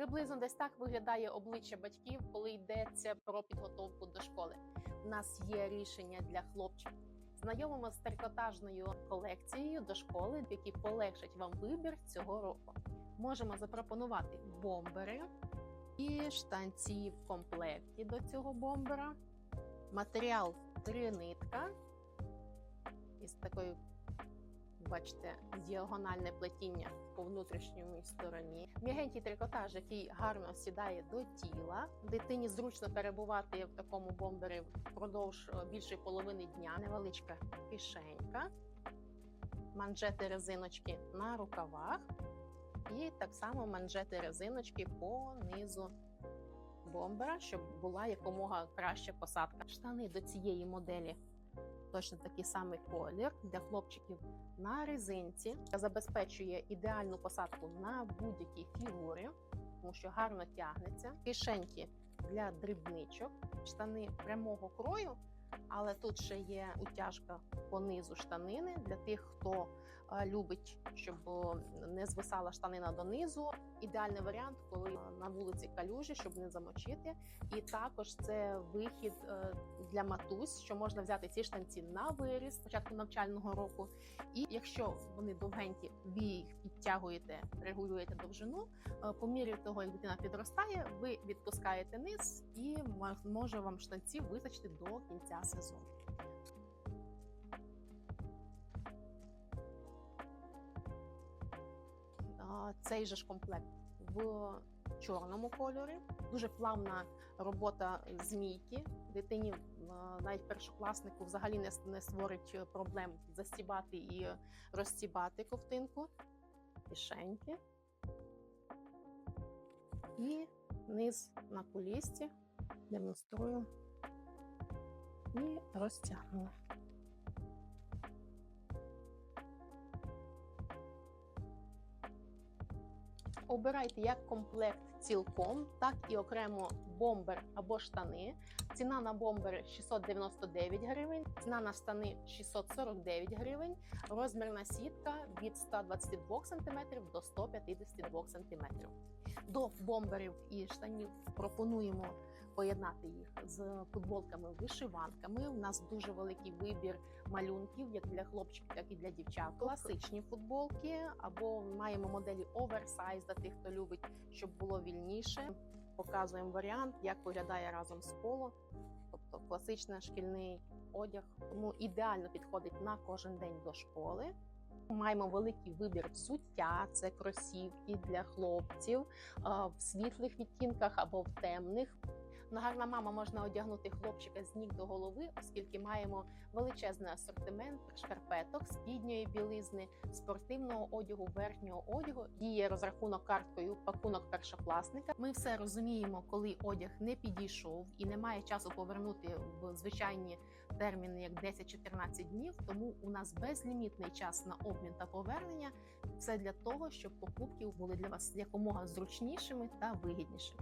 Приблизно десь так виглядає обличчя батьків, коли йдеться про підготовку до школи. У нас є рішення для хлопчиків. Знайомимо з трикотажною колекцією до школи, які полегшать вам вибір цього року. Можемо запропонувати бомбери і штанці в комплекті до цього бомбера. Матеріал три нитка із такою, бачите, діагональне плетіння по внутрішньому стороні. М'ягенький трикотаж, який гарно сідає до тіла. Дитині зручно перебувати в такому бомбері впродовж е, більшої половини дня. Невеличка кишенька, манжети резиночки на рукавах, і так само манжети резиночки по низу бомбера, щоб була якомога краща посадка. Штани до цієї моделі точно такий самий колір для хлопчиків на резинці. Забезпечує ідеальну посадку на будь-які фігури, тому що гарно тягнеться. Кишеньки для дрібничок, штани прямого крою. Але тут ще є утяжка по низу штанини для тих, хто любить, щоб е, не звисала штанина донизу. Ідеальний варіант, коли е, на вулиці калюжі, щоб не замочити. І також це вихід е, для матусь, що можна взяти ці штанці на виріс спочатку навчального року. І якщо вони довгенькі, ви їх підтягуєте, регулюєте довжину. е, По мірі того, як дитина підростає, ви відпускаєте низ, і може вам штанці вистачити до кінця сезону. Цей же ж комплект в чорному кольорі. Дуже плавна робота змійки. Дитині навіть першокласнику взагалі не, не створить проблем застібати і розстібати ковтинку, кишеньки. І низ на кулісті демонструю і розтягнула. Обирайте як комплект цілком, так і окремо бомбер або штани. Ціна на бомбери 699 гривень, ціна на штани 649 гривень, розмірна сітка від 122 см до 152 см. До бомберів і штанів пропонуємо поєднати їх з футболками-вишиванками. У нас дуже великий вибір малюнків, як для хлопчиків, так і для дівчат. Класичні футболки або маємо моделі оверсайз для тих, хто любить, щоб було вільніше. Показуємо варіант, як виглядає разом з поло, тобто класичний шкільний одяг. Тому ідеально підходить на кожен день до школи. Маємо великий вибір взуття, це кросівки для хлопців в світлих відтінках або в темних. На гарна мама можна одягнути хлопчика з ніг до голови, оскільки маємо величезний асортимент шкарпеток, спідньої білизни, спортивного одягу, верхнього одягу. Діє розрахунок карткою пакунок першокласника. Ми все розуміємо, коли одяг не підійшов і немає часу повернути в звичайні терміни, як 10-14 днів. Тому у нас безлімітний час на обмін та повернення. Все для того, щоб покупки були для вас якомога зручнішими та вигіднішими.